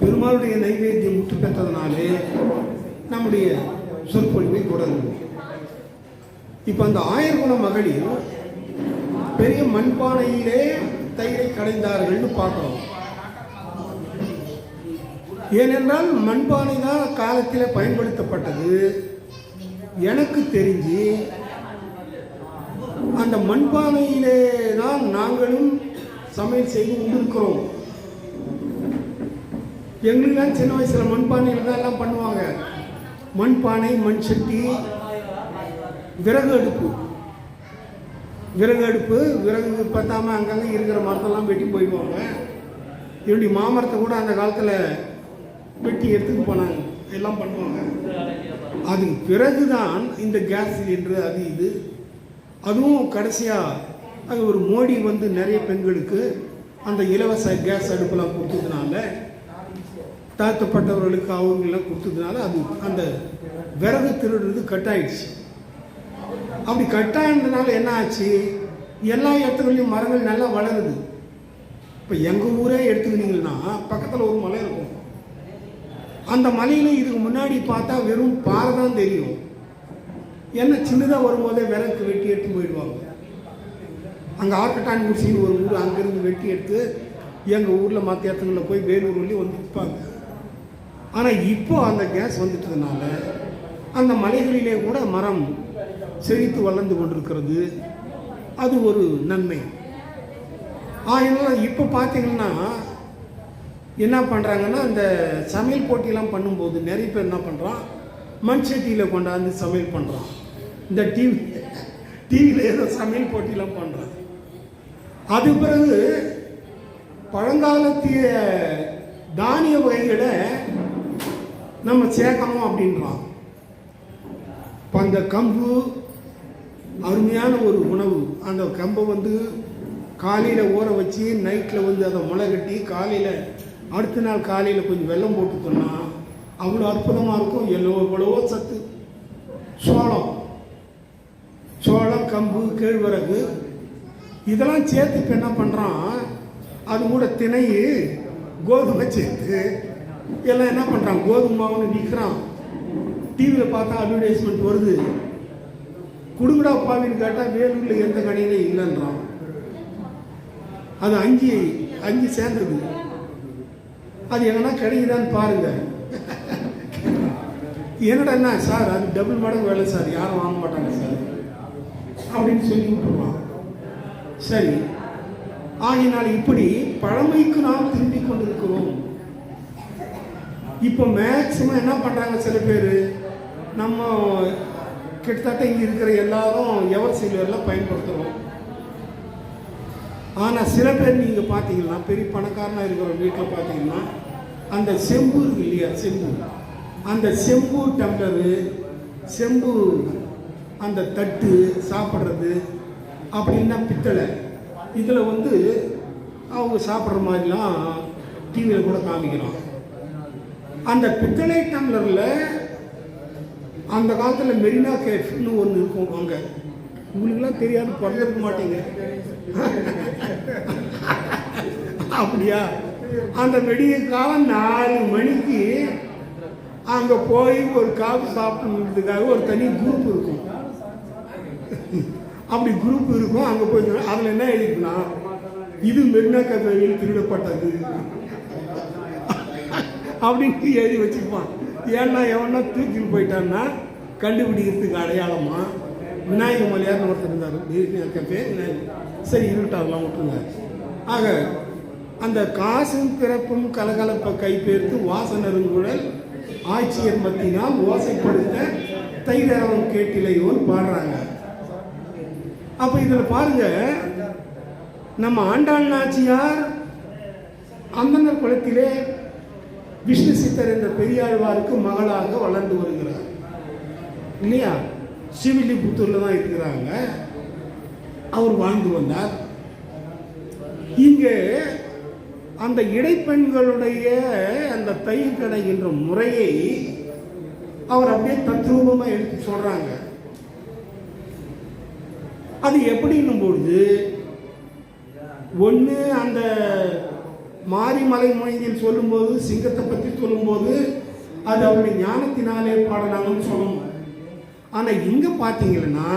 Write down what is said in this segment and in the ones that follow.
பெருமாளுடைய நைவேத்தியம் முற்று பெற்றதுனாலே நம்முடைய சொற்பொழிவை தொடரும் இப்போ அந்த ஆயிரகுண மகளிர் பெரிய மண்பானையிலே தயிரை கடைந்தார்கள்னு பார்க்கிறோம். ஏனென்றால் மண்பானை தான் காலத்தில் பயன்படுத்தப்பட்டது. எனக்கு தெரிஞ்சு அந்த மண்பானையிலே தான் நாங்களும் சமையல் செய்து கொண்டிருக்கிறோம். எங்களுக்கெல்லாம் சின்ன வயசில் மண்பானையில் தான் எல்லாம் பண்ணுவாங்க. மண்பானை மண் சட்டி விறகு அடுப்பு. விறகு அடுப்பு விறகு பத்தாம அங்கங்கே இருக்கிற மரத்தெல்லாம் வெட்டி போயிடுவாங்க. என்னுடைய மாமரத்தை கூட அந்த காலத்தில் வெட்டி எடுத்துட்டு போனாங்க. எல்லாம் பண்ணுவாங்க. அதுக்கு பிறகுதான் இந்த கேஸ் சிலிண்டர் அது இது. அதுவும் கடைசியாக அது ஒரு மோடி வந்து நிறைய பெண்களுக்கு அந்த இலவச கேஸ் அடுப்பெல்லாம் கொடுத்ததுனால தாழ்த்தப்பட்டவர்களுக்கு அவங்கெல்லாம் கொடுத்ததுனால அது அந்த விறகு திருடுறது கட் ஆயிடுச்சு அப்படி கட்டாயிருந்ததுனால என்ன ஆச்சு? எல்லா இடத்துலையும் மரங்கள் நல்லா வளருது. இப்போ எங்கள் ஊரே எடுத்துக்கினீங்கன்னா பக்கத்தில் ஒரு மலை இருக்கும். அந்த மலையில் இதுக்கு முன்னாடி பார்த்தா வெறும் பாறை தான் தெரியும். என்ன சின்னதாக வரும்போதே விறகு வெட்டி எடுத்து போயிடுவாங்க. அங்கே ஆர்கட்டான் குடிசின்னு ஒரு ஊர் அங்கேருந்து வெட்டி எடுத்து எங்கள் ஊரில் மற்ற இடத்துங்களில் போய் வேலூர் வழி வந்து விற்பாங்க. ஆனால் இப்போ அந்த கேஸ் வந்துட்டதுனால அந்த மலைகளிலே கூட மரம் செழித்து வளர்ந்து கொண்டிருக்கிறது. அது ஒரு நன்மை. ஆகினால இப்போ பார்த்தீங்கன்னா என்ன பண்ணுறாங்கன்னா இந்த சமையல் போட்டியெல்லாம் பண்ணும்போது நிறைய பேர் என்ன பண்ணுறான் மண் சட்டியில் கொண்டாந்து சமையல் பண்ணுறான் இந்த டிவி டிவியில் ஏதோ சமையல் போட்டியெல்லாம் பண்ணுறான் அது பிறகு பழங்காலத்திய தானிய வகைகளை நம்ம சேர்க்கணும் அப்படின்றான். இப்போ அந்த கம்பு அருமையான ஒரு உணவு. அந்த கம்பை வந்து காலையில் ஊற வச்சு நைட்டில் வந்து அதை முளை கட்டி காலையில் அடுத்த நாள் காலையில் கொஞ்சம் வெள்ளம் போட்டுட்டோம்னா அவ்வளோ அற்புதமாக இருக்கும். எல்லோ எவ்வளவோ சத்து. சோளம். சோளம் கம்பு கேழ்வரகு இதெல்லாம் சேர்த்து இப்போ என்ன பண்ணுறான் அது கூட திணை கோதுமை சேர்த்து எல்லாம் என்ன பண்ணுறான் கோதுமை மாவுன்னு விற்கிறான். டிவியில் பார்த்தா அட்வர்டைஸ்மெண்ட் வருது. குடுங்கடா பாவின்னு கேட்டால் வேலூரில் எந்த கடையிலும் இல்லைன்றான். அது அஞ்சு அஞ்சு சேர்ந்தது. அது எங்கன்னா கிடைக்குதான்னு பாருங்க. என்னடா என்ன? சார் அது டபுள் மடங்கு வேலை சார். யாரும் வாங்க மாட்டாங்க சார். அப்படின்னு சொல்லி விட்டுருவான். சரி. ஆகினால் இப்படி பழமைக்கு நாம் திரும்பி கொண்டிருக்கிறோம். இப்போ மேக்சிமம் என்ன பண்ணுறாங்க சில பேர்? நம்ம கிட்டத்தட்ட இங்கே இருக்கிற எல்லாரும் எவர் சில்வரில் பயன்படுத்துகிறோம் ஆனால் சில பேர் நீங்கள் பார்த்தீங்கன்னா பெரிய பணக்காரனாக இருக்கிற வீட்டில் பார்த்தீங்கன்னா அந்த செம்பு இருக்கு இல்லையா செம்பு? அந்த செம்பு டம்ளரு செம்பு அந்த தட்டு சாப்பிட்றது அப்படின்னா பித்தளை. இதில் வந்து அவங்க சாப்பிட்ற மாதிரிலாம் டிவியில் கூட காமிக்கிறோம் அந்த பித்தளை டம்ளரில் அந்த காலத்தில் மெரினா கேஃப்னு ஒன்று இருக்கும் அங்கே. உங்களுக்குலாம் தெரியாது பிறந்திருக்க மாட்டீங்க. அப்படியா? அந்த வெடிய காலம் நாலு மணிக்கு அங்கே போய் ஒரு காஃபி சாப்பிட்றதுக்காக ஒரு தனி குரூப் இருக்கும். அப்படி குரூப் இருக்கும் அங்கே போய் அதில் என்ன எழுதிக்குன்னா இது மெரினா கஃபேவில் திருடப்பட்டது. அப்படின்னு எழுதி வச்சுருப்பான். ஏன்னா எவனா தூக்கிட்டு போயிட்டான்னா கண்டுபிடிக்கிறதுக்கு அடையாளமா? விநாயக மலையார்னு ஒருத்தர் இருந்தார். கஃபே சரி இருக்கட்டும் அதெல்லாம் விட்டுருங்க ஆக அந்த காசும் பிறப்பும் கலகலப்பை கைப்பேர்த்து வாசனருங்குழல் ஆட்சியர் மத்தினால் ஓசைப்படுத்த தைதரவம் கேட்டிலையோன்னு பாடுறாங்க. அப்போ இதில் பாருங்க நம்ம ஆண்டாள் நாச்சியார் அந்தனர் குலத்திலே விஷ்ணு சித்தர் என்ற பெரியாழ்வாருக்கு மகளாக வளர்ந்து வருகிறார். இல்லையா? சிவிலிபுத்தூர்ல தான் இருக்கிறாங்க. அவர் வாழ்ந்து வந்தார். இங்கே அந்த இடைப்பெண்களுடைய அந்த தயிர் என்ற முறையை அவர் அப்படியே தத்ரூபமாக எடுத்து சொல்றாங்க. அது எப்படின்னும் பொழுது ஒன்று அந்த மாரிமலை மொழியில் சொல்லும்போது சிங்கத்தை பற்றி சொல்லும்போது அது அவருடைய ஞானத்தினாலே பாடலாங்கன்னு சொல்லணும். ஆனால் இங்கே பார்த்தீங்கன்னா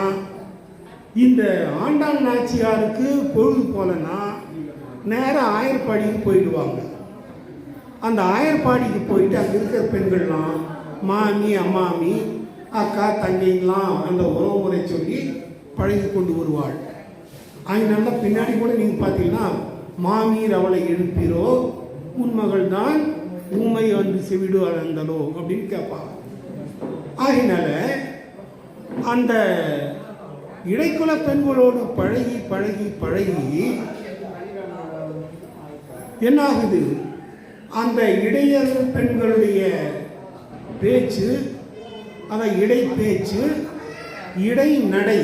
இந்த ஆண்டாள் நாச்சியாருக்கு பொழுது போலன்னா நேராக ஆயர்பாடிக்கு போயிடுவாங்க. அந்த ஆயர்பாடிக்கு போயிட்டு அங்கே இருக்கிற பெண்கள்லாம் மாமி அம்மாமி அக்கா தங்கைங்களாம் அந்த உறவு முறை சொல்லி பழகி கொண்டு வருவாள். அதனால பின்னாடி கூட நீங்கள் பார்த்தீங்கன்னா மாமீர் அவளை எழுப்பிரோ? உன் மகள் தான் ஊமை வந்து செவிடு அளந்தலோ அப்படின்னு கேட்பாள் ஆகினால அந்த இடைக்குல பெண்களோடு பழகி பழகி பழகி என்னாகுது? அந்த இடையர் பெண்களுடைய பேச்சு அந்த இடை பேச்சு இடை நடை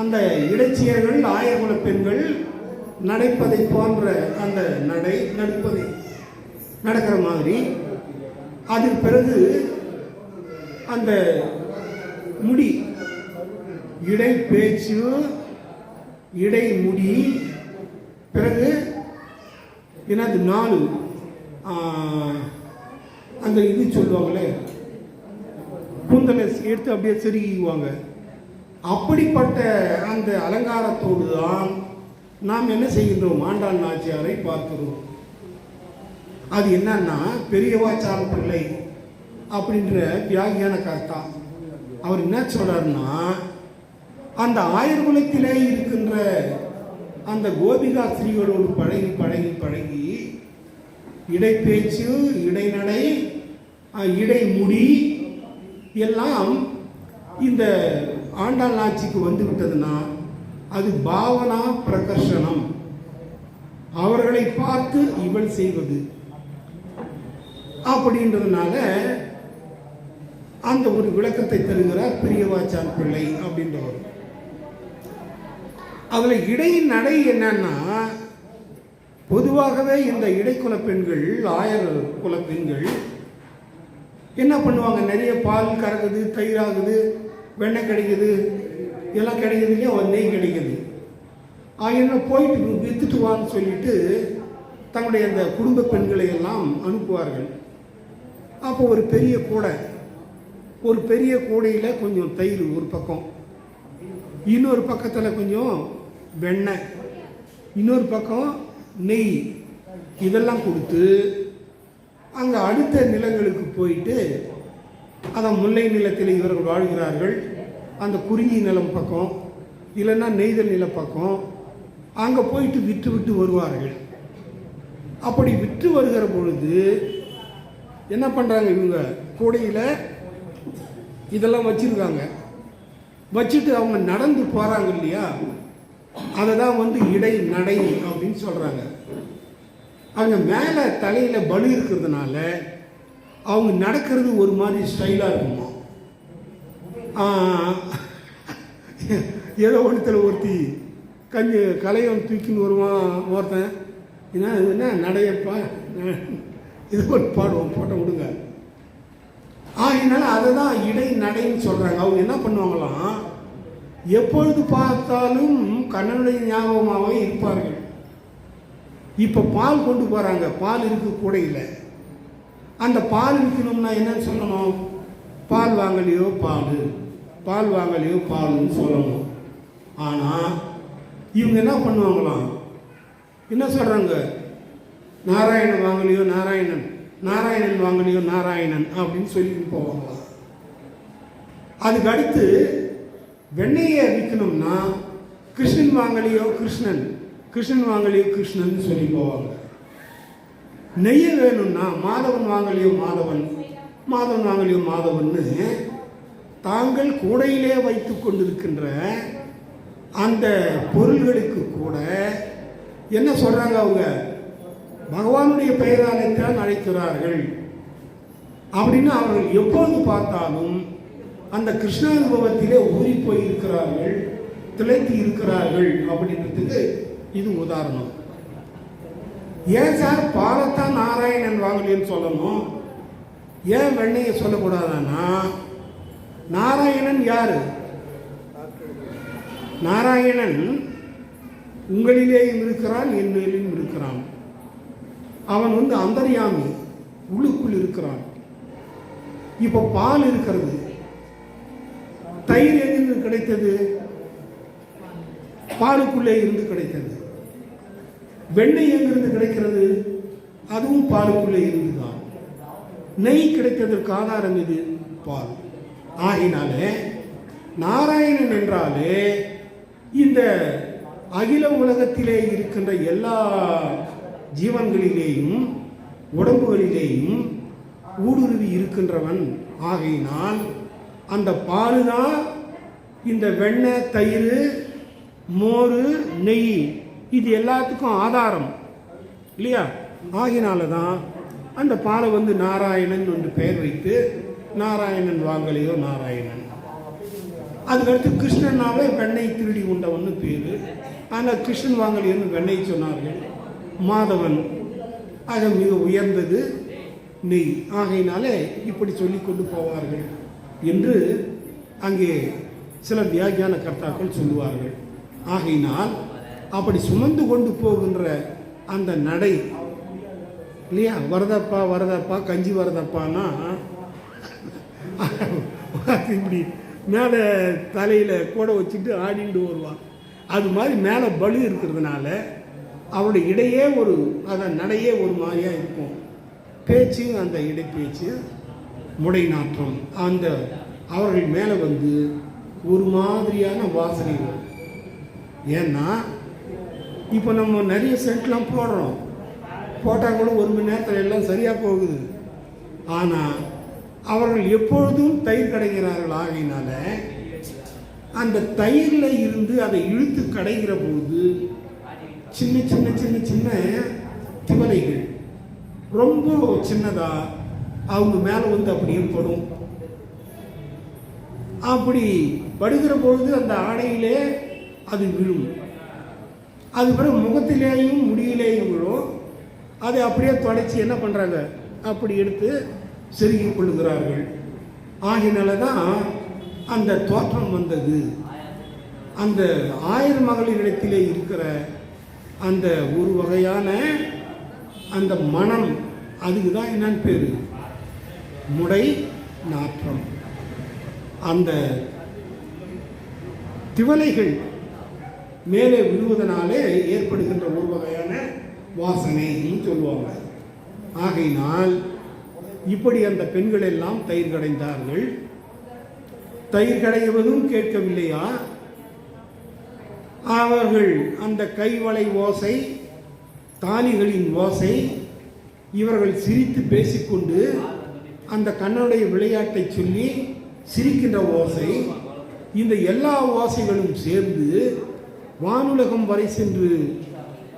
அந்த இடைச்சியர்கள் ஆயர்குல பெண்கள் நடைப்பதை போன்ற அந்த நடை நடிப்பதை நடக்கிற மாதிரி. அதுக்கு பிறகு அந்த முடி இடை பேச்சு இடை முடி பிறகு எனது நாள் அந்த இது சொல்லுவாங்களே கூந்தலை எடுத்து அப்படியே செருகிக்குவாங்க. அப்படிப்பட்ட அந்த அலங்காரத்தோடு தான் நாம் என்ன செய்கின்றோம்? ஆண்டாள் நாச்சியாரை பார்க்கிறோம். அது என்னன்னா பெரியவாச்சார பிள்ளை அப்படின்ற வியாகியான கர்த்தா. அவர் என்ன சொல்றாருன்னா அந்த ஆயுர்குலத்திலே இருக்கின்ற அந்த கோபிகா ஸ்திரீகளோடு பழகி பழகி பழகி இடைப்பேச்சு இடைநடை இடைமுடி எல்லாம் இந்த ஆண்டாள் ஆட்சிக்கு வந்து விட்டதுன்னா அது பாவனா பிரகர்ஷனம். அவர்களை பார்த்து இவள் செய்வது. அப்படின்றதுனால அந்த ஒரு விளக்கத்தை தருகிறார் பெரியவாச்சான் பிள்ளை அப்படின்றவர். அதுல இடை நடை என்னன்னா பொதுவாகவே இந்த இடைக்குல பெண்கள் ஆயர் குல பெண்கள் என்ன பண்ணுவாங்க? நிறைய பால் கறக்குது தயிராகுது வெண்ணெய் கிடைக்குது எல்லாம் கிடைக்குது இல்லையா ஒரு நெய் கிடைக்குது? ஆயிரம் போயிட்டு வித்துட்டு வான்னு சொல்லிட்டு தங்களுடைய அந்த குடும்ப பெண்களை எல்லாம் அனுப்புவார்கள். அப்போ ஒரு பெரிய கூடை ஒரு பெரிய கூடையில் கொஞ்சம் தயிர் ஒரு பக்கம் இன்னொரு பக்கத்தில் கொஞ்சம் வெண்ணெய் இன்னொரு பக்கம் நெய் இதெல்லாம் கொடுத்து அங்கே அடுத்த நிலங்களுக்கு போயிட்டு அதான் முல்லை நிலத்தில் இவர்கள் வாழ்கிறார்கள். அந்த குறிஞ்சி நிலம் பக்கம் இல்லைன்னா நெய்தல் நில பக்கம் அங்கே போயிட்டு விற்று விட்டு வருவார்கள். அப்படி விற்று வருகிற பொழுது என்ன பண்ணுறாங்க இவங்க? கூடையில் இதெல்லாம் வச்சுருக்காங்க. வச்சுட்டு அவங்க நடந்து போகிறாங்க இல்லையா? அதை தான் வந்து இடை நடை அப்படின்னு சொல்கிறாங்க அங்கே மேலே தலையில் பலு இருக்கிறதுனால அவங்க நடக்கிறது ஒரு மாதிரி ஸ்டைலாக இருக்குமா? ஏதோ ஒன்றுத்தில் ஒருத்தி கஞ்சி கலையம் தூக்கின்னு வருவான் ஒருத்தன். என்ன இது என்ன நடையப்பா? இது ஒரு பாடுவோம் போட்ட விடுங்க. ஆகினால அதை தான் இடை நடைன்னு சொல்கிறாங்க அவங்க என்ன பண்ணுவாங்களாம்? எப்பொழுது பார்த்தாலும் கண்ணனுடைய ஞாபகமாகவே இருப்பார்கள். இப்போ பால் கொண்டு போகிறாங்க பால் இருக்கு கூடையில். அந்த பால் விற்கணும்னா என்னன்னு சொல்லணும்? பால் வாங்கலையோ பால். பால் வாங்கலையோ பால்னு சொல்லணும். ஆனால் இவங்க என்ன பண்ணுவாங்களாம்? என்ன சொல்கிறாங்க நாராயணன் வாங்கலையோ நாராயணன். நாராயணன் வாங்கலையோ நாராயணன் அப்படின்னு சொல்லிட்டு போவாங்களாம். அதுக்கு அடுத்து வெண்ணையை விற்கணும்னா கிருஷ்ணன் வாங்கலையோ கிருஷ்ணன். கிருஷ்ணன் வாங்கலையோ கிருஷ்ணன் சொல்லி போவாங்க. நெய்ய வேணும்னா மாதவன் வாங்கலையோ மாதவன்? மாதவன் வாங்கலையோ மாதவன்னு தாங்கள் கூடையிலே வைத்து கொண்டிருக்கின்ற அந்த பொருள்களுக்கு கூட என்ன சொல்கிறாங்க அவங்க? பகவானுடைய பெயராலைத்தான் அழைக்கிறார்கள். அப்படின்னு அவர்கள் எப்போது பார்த்தாலும் அந்த கிருஷ்ணானுபவத்திலே ஊறி போய் இருக்கிறார்கள் திளைத்து இருக்கிறார்கள் அப்படின்றதுக்கு இது உதாரணம். ஏன் சார் பாலத்தான் நாராயணன் வாங்கலின்னு சொல்லணும்? ஏன் வெண்ணையை சொல்லக்கூடாதானா நாராயணன் யாரு? நாராயணன் உங்களிலேயும் இருக்கிறான் என்னிலும் இருக்கிறான். அவன் வந்து அந்தரியாமி உள்ளுக்குள் இருக்கிறான். இப்போ பால் இருக்கிறது. தயிர் எங்கிருந்து கிடைத்தது? பாலுக்குள்ளே இருந்து கிடைத்தது. வெண்ணெய் எங்கிருந்து கிடைக்கிறது? அதுவும் பாலுக்குள்ளே இருந்துதான். நெய் கிடைத்ததற்கு ஆதாரம் இது பால். ஆகினாலே நாராயணன் என்றாலே இந்த அகில உலகத்திலே இருக்கின்ற எல்லா ஜீவன்களிலேயும் உடம்புகளிலேயும் ஊடுருவி இருக்கின்றவன். ஆகையினால் அந்த பாலுதான் இந்த வெண்ணெய் தயிர் மோர் நெய் இது எல்லாத்துக்கும் ஆதாரம். இல்லையா? ஆகினால தான் அந்த பாலை வந்து நாராயணன் என்று பெயர் வைத்து நாராயணன் வாங்கலையோ நாராயணன். அதுக்கடுத்து கிருஷ்ணனாவே வெண்ணை திருடி உண்டவன்னு பேர். ஆனால் கிருஷ்ணன் வாங்கலையோன்னு வெண்ணை சொன்னார்கள். மாதவன் ஆக மிக உயர்ந்தது நெய். ஆகையினாலே இப்படி சொல்லிக் கொண்டு போவார்கள் என்று அங்கே சில வியாக்கியான கர்த்தாக்கள் சொல்லுவார்கள். ஆகையினால் அப்படி சுமந்து கொண்டு போகின்ற அந்த நடை. இல்லையா? வரதப்பா வரதப்பா கஞ்சி வரதப்பான்னா இப்படி மேலே தலையில் கூட வச்சுட்டு ஆடிட்டு வருவான். அது மாதிரி மேலே பலு இருக்கிறதுனால அவருடைய இடையே ஒரு அதை நடையே ஒரு மாதிரியாக இருக்கும். பேச்சு அந்த இடைப்பேச்சு முடை நாற்றம் அந்த அவர்கள் மேலே வந்து ஒரு மாதிரியான வாசனை வரும். ஏன்னா இப்போ நம்ம நிறைய சென்ட்லாம் போடுறோம். போட்டால் கூட ஒரு மணி நேரத்தில் எல்லாம் சரியாக போகுது. ஆனால் அவர்கள் எப்பொழுதும் தயிர் கடைகிறார்கள் ஆகையினால அந்த தயிரில் இருந்து அதை இழுத்து கடைகிற போது சின்ன சின்ன சின்ன சின்ன திவலைகள். ரொம்ப சின்னதாக அவங்க மேலே வந்து அப்படியே படும் அப்படி படுகிற பொழுது அந்த ஆடையிலே அது விழும். அது பிறகு முகத்திலேயும் முடியிலேயும் விழும். அதை அப்படியே தொடச்சி என்ன பண்ணுறாங்க அப்படி எடுத்து செருகிக் கொள்ளுகிறார்கள். ஆகினால தான் அந்த தோற்றம் வந்தது. அந்த ஆயிரம் மகளிரிடத்திலே இருக்கிற அந்த ஒரு வகையான அந்த மனம் அதுக்கு தான் என்னன்னு பேர்? முடை நாற்றம். அந்த திவலைகள் மேலே விழுவதனாலே ஏற்படுகின்ற ஒரு வகையான வாசனைன்னு சொல்லுவாங்க. ஆகையினால் இப்படி அந்த பெண்கள் எல்லாம் தயிர் கடைந்தார்கள் தயிர் கடைவதும் கேட்கவில்லையா? அவர்கள் அந்த கைவளை ஓசை தாலிகளின் ஓசை இவர்கள் சிரித்து பேசிக்கொண்டு அந்த கண்ணனுடைய விளையாட்டை சொல்லி சிரிக்கின்ற ஓசை இந்த எல்லா ஓசைகளும் சேர்ந்து வானுலகம் வரை சென்று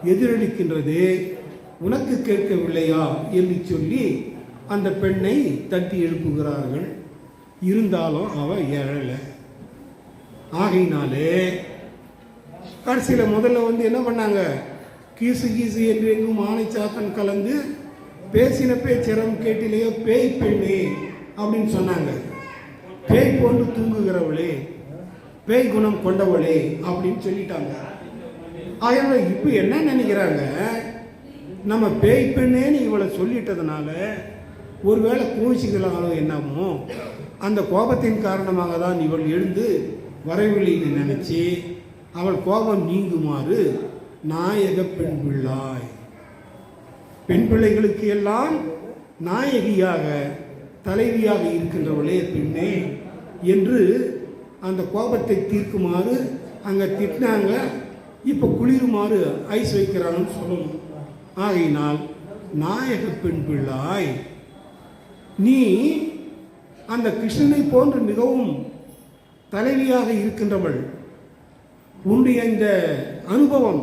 எதிரொலிக்கின்றதே உனக்கு கேட்கவில்லையா? என்று சொல்லி அந்த பெண்ணை தட்டி எழுப்புகிறார்கள். இருந்தாலும் அவள் எழலை ஆகையினாலே கடைசியில் முதல்ல வந்து என்ன பண்ணாங்க? கீசு கீசு என்று எங்கும் ஆணை சாத்தன் கலந்து பேசின பேச்சிரம் கேட்டிலேயோ பேய் பெண்ணே அப்படின்னு சொன்னாங்க. பேய் போன்று தூங்குகிறவளே பேய் குணம் கொண்டவளே அப்படின்னு சொல்லிட்டாங்க. அதனால இப்போ என்ன நினைக்கிறாங்க? நம்ம பேய் பெண்ணேன்னு இவளை சொல்லிட்டதுனால ஒருவேளை கோச்சிக்கலாங்களோ என்னமோ அந்த கோபத்தின் காரணமாக தான் இவள் எழுந்து வரவில்லைன்னு நினச்சி அவள் கோபம் நீங்குமாறு நாயக பெண் பிள்ளாய். பெண் பிள்ளைகளுக்கு எல்லாம் நாயகியாக தலைவியாக இருக்கின்றவளே பெண்ணே என்று அந்த கோபத்தை தீர்க்குமாறு அங்கே திட்டினாங்க. இப்போ குளிருமாறு ஐஸ் வைக்கிறாங்கன்னு சொல்லணும். ஆகையினால் நாயக பெண் பிள்ளாய் நீ அந்த கிருஷ்ணனை போன்று மிகவும் தலைவியாக இருக்கின்றவள். உன்னுடைய இந்த அனுபவம்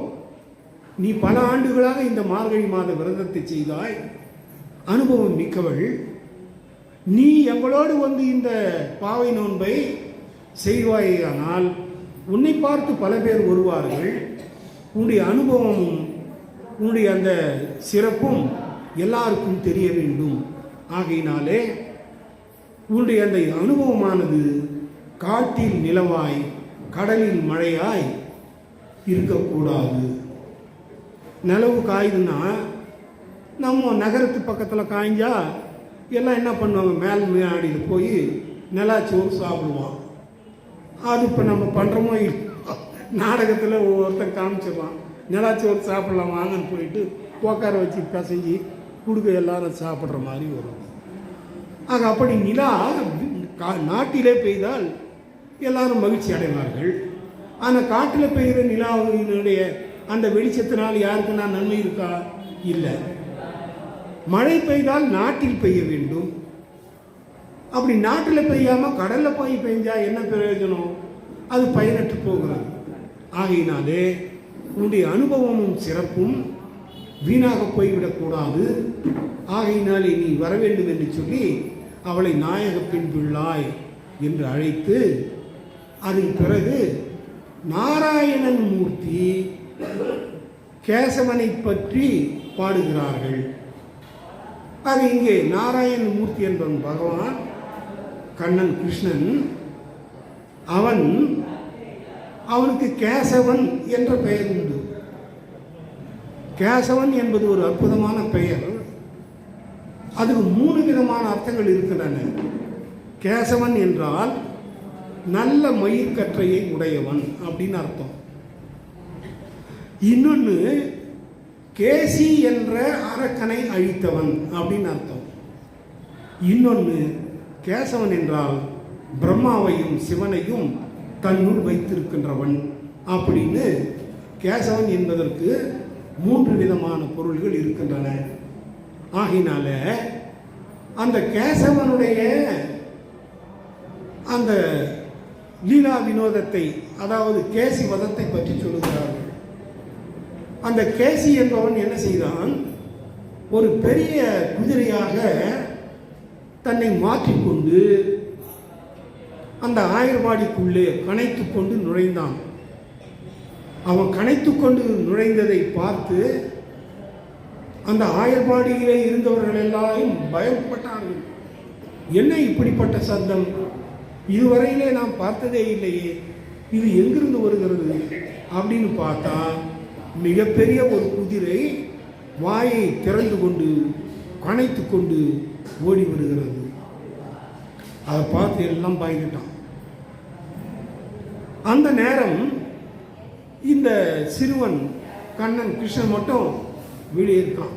நீ பல ஆண்டுகளாக இந்த மார்கழி மாத விரதத்தை செய்தாய். அனுபவம் மிக்கவள். நீ எங்களோடு வந்து இந்த பாவை நோன்பை செய்வாயானால் உன்னை பார்த்து பல பேர் வருவார்கள். உன்னுடைய அனுபவமும் உன்னுடைய அந்த சிறப்பும் எல்லாருக்கும் தெரிய வேண்டும். ஆகையினாலே உன்னுடைய அந்த அனுபவமானது காட்டில் நிலவாய் கடலில் மழையாய் இருக்கக்கூடாது. நிலவு காயுதுன்னா நம்ம நகரத்து பக்கத்தில் காய்ஞ்சா எல்லாம் என்ன பண்ணுவாங்க? மேல் மேடியில் போய் நிலாச்சோறு சாப்பிடுவான். அது இப்போ நம்ம பண்ணுறோமோ இல்லையோ, நாடகத்தில் ஒவ்வொருத்தன் காமிச்சிடலாம் நிலாச்சோறு சாப்பிட்லாம் வாங்கன்னு போயிட்டு உட்கார வச்சு பிசைஞ்சு கொடுக்க எல்லாரும் சாப்பிட்ற மாதிரி வரும். ஆக அப்படி நிலா கா- நாட்டிலே பெய்தால் எல்லாரும் மகிழ்ச்சி அடைவார்கள். ஆனால் காட்டில் பெய்கிற நிலாவினுடைய அந்த வெளிச்சத்தினால் யாருக்கு நான் நன்மை இருக்கா? இல்லை. மழை பெய்தால் நாட்டில் பெய்ய வேண்டும். அப்படி நாட்டில் பெய்யாமல் கடலில் போய் பெஞ்சா என்ன பிரயோஜனம்? அது பயனற்று போகிறது ஆகையினாலே உன்னுடைய அனுபவமும் சிறப்பும் வீணாக போய்விடக்கூடாது ஆகையினாலே நீ வர வேண்டும் என்று சொல்லி அவளை நாயக பெண் பிள்ளாய் என்று அழைத்து அதன் பிறகு நாராயணன் மூர்த்தி கேசவனை பற்றி பாடுகிறார்கள். அது இங்கே நாராயண மூர்த்தி என்பவன் பகவான். கண்ணன் கிருஷ்ணன் அவன் அவனுக்கு கேசவன் என்ற பெயர் உண்டு. கேசவன் என்பது ஒரு அற்புதமான பெயர். அதுக்கு மூணு விதமான அர்த்தங்கள் இருக்கின்றன. கேசவன் என்றால் நல்ல மயிர்கற்றையை உடையவன் அப்படின்னு அர்த்தம். இன்னொன்று கேசி என்ற அரக்கனை அழித்தவன் அப்படின்னு அர்த்தம். இன்னொன்று கேசவன் என்றால் பிரம்மாவையும் சிவனையும் தன்னுள் வைத்திருக்கின்றவன் அப்படின்னு கேசவன் என்பதற்கு மூன்று விதமான பொருள்கள் இருக்கின்றன. ஆகினால அந்த கேசவனுடைய அந்த லீலா வினோதத்தை அதாவது கேசி வதத்தை பற்றி சொல்லுகிறார்கள் அந்த கேசி என்பவன் என்ன செய்தான்? ஒரு பெரிய குதிரையாக தன்னை மாற்றிக்கொண்டு அந்த ஆயர்வாடிக்குள்ளே கனைத்து கொண்டு நுழைந்தான். அவன் கனைத்து கொண்டு நுழைந்ததை பார்த்து அந்த ஆயர்வாடியிலே இருந்தவர்கள் எல்லாரும் பயப்பட்டார்கள். என்ன இப்படிப்பட்ட சத்தம்? இதுவரையிலே நாம் பார்த்ததே இல்லையே. இது எங்கிருந்து வருகிறது? அப்படின்னு பார்த்தா மிகப்பெரிய ஒரு குதிரை வாயை திறந்து கொண்டு கனைத்து கொண்டு ஓடி வருகிறது. அதை பார்த்து எல்லாம் பயந்துட்டான். அந்த நேரம் இந்த சிறுவன் கண்ணன் கிருஷ்ணன் மட்டும் வெளியே இருக்கான்.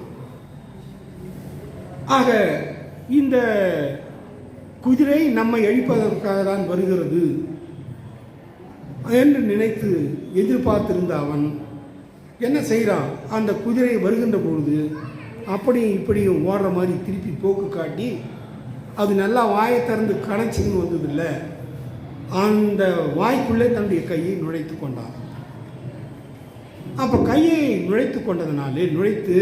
ஆக இந்த குதிரை நம்மை அழிப்பதற்காக தான் வருகிறது என்று நினைத்து எதிர்பார்த்திருந்த அவன் என்ன செய்கிறான்? அந்த குதிரை வருகின்ற பொழுது அப்படியும் இப்படியும் ஓடுற மாதிரி திருப்பி போக்கு காட்டி அது நல்லா வாயை திறந்து கணச்சின்னு வந்ததில்ல. அந்த வாய்க்குள்ளே தன்னுடைய கையை நுழைத்து கொண்டான். அப்போ கையை நுழைத்து கொண்டதுனாலே நுழைத்து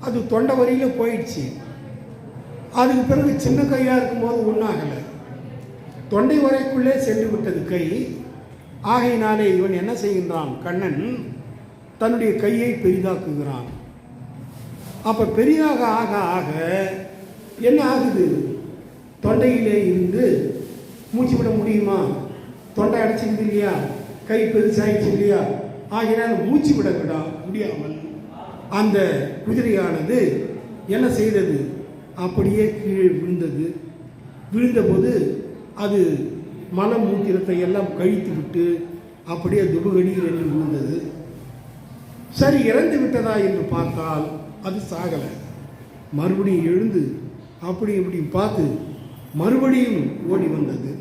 அது தொண்டை வரையில் போயிடுச்சு. அதுக்கு பிறகு சின்ன கையாக இருக்கும்போது ஒன்றாகலை தொண்டை வரைக்குள்ளே சென்று விட்டது கை. ஆகையினாலே இவன் என்ன செய்கின்றான்? கண்ணன் தன்னுடைய கையை பெரிதாக்குகிறான். அப்போ பெரிதாக ஆக ஆக என்ன ஆகுது? தொண்டையிலே இருந்து மூச்சு விட முடியுமா? தொண்டை அடைச்சிக்குது இல்லையா? கை பெருசாயிடுச்சு இல்லையா? ஆகினால் மூச்சு விட விட முடியாமல் அந்த குதிரையானது என்ன செய்தது? அப்படியே கீழே விழுந்தது. விழுந்தபோது அது மல மூத்திரத்தை எல்லாம் கழித்து விட்டு அப்படியே துபுகடியில் என்று விழுந்தது. சரி இறந்து விட்டதா என்று பார்த்தால் அது சாகலை மறுபடியும் எழுந்து அப்படி இப்படி பார்த்து மறுபடியும் ஓடி வந்தது.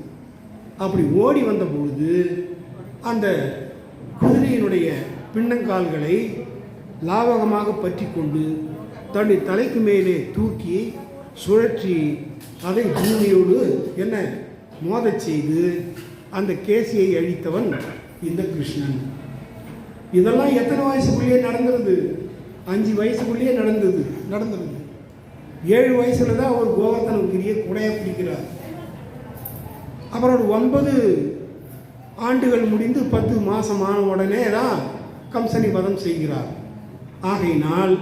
அப்படி ஓடி வந்த பொழுது அந்த குதிரையினுடைய பின்னங்கால்களை லாவகமாக பற்றி கொண்டு தன்னை தலைக்கு மேலே தூக்கி சுழற்றி அதை பூமியோடு என்ன மோதச் செய்து அந்த கேசியை அழித்தவன் இந்த கிருஷ்ணன். இதெல்லாம் எத்தனை வயசுக்குள்ளேயே நடந்துருது அஞ்சு வயசுக்குள்ளேயே நடந்தது. நடந்துருது ஏழு வயசுல தான் அவர் கோவர்த்தனகிரியை குடைய பிடிக்கிறார். அப்புறம் ஒரு ஒன்பது ஆண்டுகள் முடிந்து பத்து மாதம் ஆன உடனே தான் கம்சனி வதம் செய்கிறார். ஆகையினால்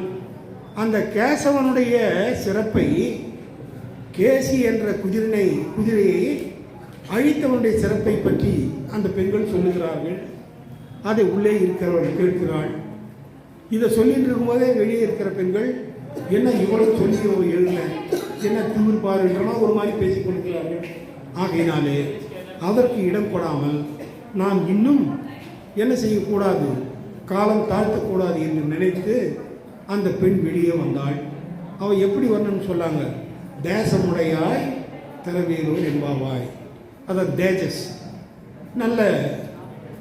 அந்த கேசவனுடைய சிறப்பை கேசி என்ற குதிரை குதிரையை அழித்தவனுடைய சிறப்பை பற்றி அந்த பெண்கள் சொல்லுகிறார்கள். அதை உள்ளே இருக்கிறவள் கேட்கிறாள் இதை சொல்லிட்டு இருக்கும்போதே வெளியே இருக்கிற பெண்கள் என்ன இவ்வளவு சொல்லி எழுத? என்ன திமிர் ஒரு மாதிரி பேசிக் கொடுக்கிறார்கள் ஆகையினாலே அதற்கு இடம் கொடாமல் நாம் இன்னும் என்ன செய்யக்கூடாது? காலம் தாழ்த்தக்கூடாது என்று நினைத்து அந்த பெண் வெளியே வந்தாள். அவள் எப்படி வரணும்னு சொன்னாங்க தேசமுடையாய் திறவேலூர் என்பாவாய். அதான் தேஜஸ் நல்ல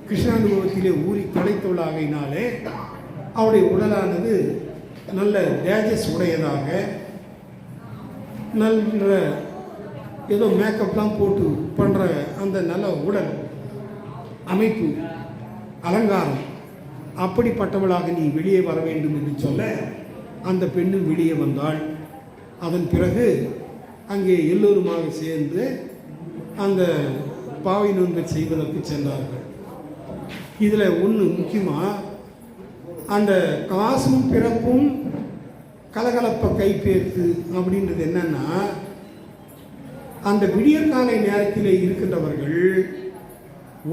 கிருஷ்ணானுபவத்திலே ஊறி தலைத்தவளாகையினாலே அவருடைய உடலானது நல்ல டேஜஸ் உடையதாக நல்ல ஏதோ மேக்கப்லாம் போட்டு பண்ணுற அந்த நல்ல உடல் அமைப்பு அலங்காரம் அப்படிப்பட்டவளாக நீ வெளியே வர வேண்டும் என்று சொல்ல அந்த பெண்ணும் வெளியே வந்தாள். அதன் பிறகு அங்கே எல்லோருமாக சேர்ந்து அந்த பாவை நோன்பை செய்வதற்கு சென்றார்கள். இதில் ஒன்று முக்கியமாக அந்த காசும் பிறப்பும் கலகலப்பை கைப்பேர்த்து அப்படின்றது என்னன்னா அந்த விடியற்காலை நேரத்தில் இருக்கின்றவர்கள்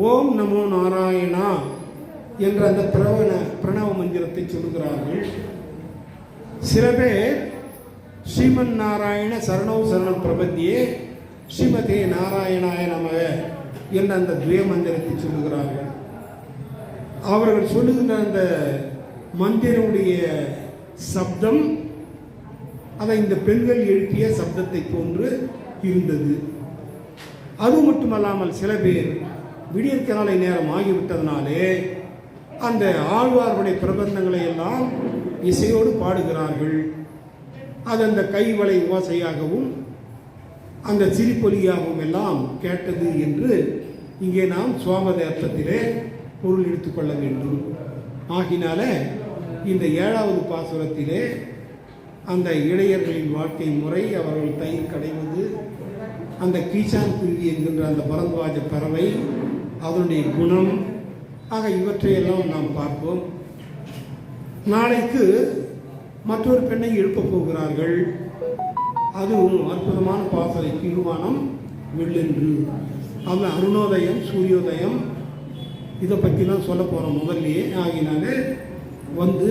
ஓம் நமோ நாராயணா என்ற அந்த பிரவண பிரணவ மந்திரத்தை சொல்லுகிறார்கள். சில பேர் ஸ்ரீமன் நாராயண சரணோ சரணம் பிரபத்தியே ஸ்ரீமதே நாராயணாய நம என்ற அந்த துவே மந்திரத்தை சொல்லுகிறார்கள். அவர்கள் சொல்லுகின்ற அந்த மந்திரனுடைய சப்தம் அதை இந்த பெண்கள் எழுப்பிய சப்தத்தை போன்று இருந்தது. அது மட்டுமல்லாமல் சில பேர் விடியற்காலை நேரம் ஆகிவிட்டதனாலே அந்த ஆழ்வார்களுடைய பிரபந்தங்களை எல்லாம் இசையோடு பாடுகிறார்கள். அது அந்த கைவளை ஓசையாகவும் அந்த சிரிப்பொலியாகவும் எல்லாம் கேட்டது என்று இங்கே நாம் சுவாமதேர்த்தத்திலே பொருள் எடுத்துக்கொள்ள வேண்டும். ஆகினால இந்த ஏழாவது பாசுரத்திலே அந்த இளையர்களின் வாழ்க்கை முறை அவர்கள் தயிர் கடைவது அந்த கீச்சான் குருவி என்கின்ற அந்த பரத்வாஜ பறவை அதனுடைய குணம் ஆக இவற்றையெல்லாம் நாம் பார்ப்போம். நாளைக்கு மற்றொரு பெண்ணை எழுப்பப் போகிறார்கள். அதுவும் அற்புதமான பாசறை தீர்மானம் வெள்ளென்று அவன் அருணோதயம் சூரியோதயம் இதை பற்றிலாம் சொல்ல போகிறோம் முதல்லையே. ஆகினாலே வந்து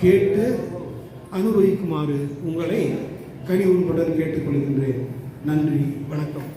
கேட்டு அனுபவிக்குமாறு உங்களை கனிவுடன் கேட்டுக்கொள்கின்றேன். நன்றி வணக்கம்.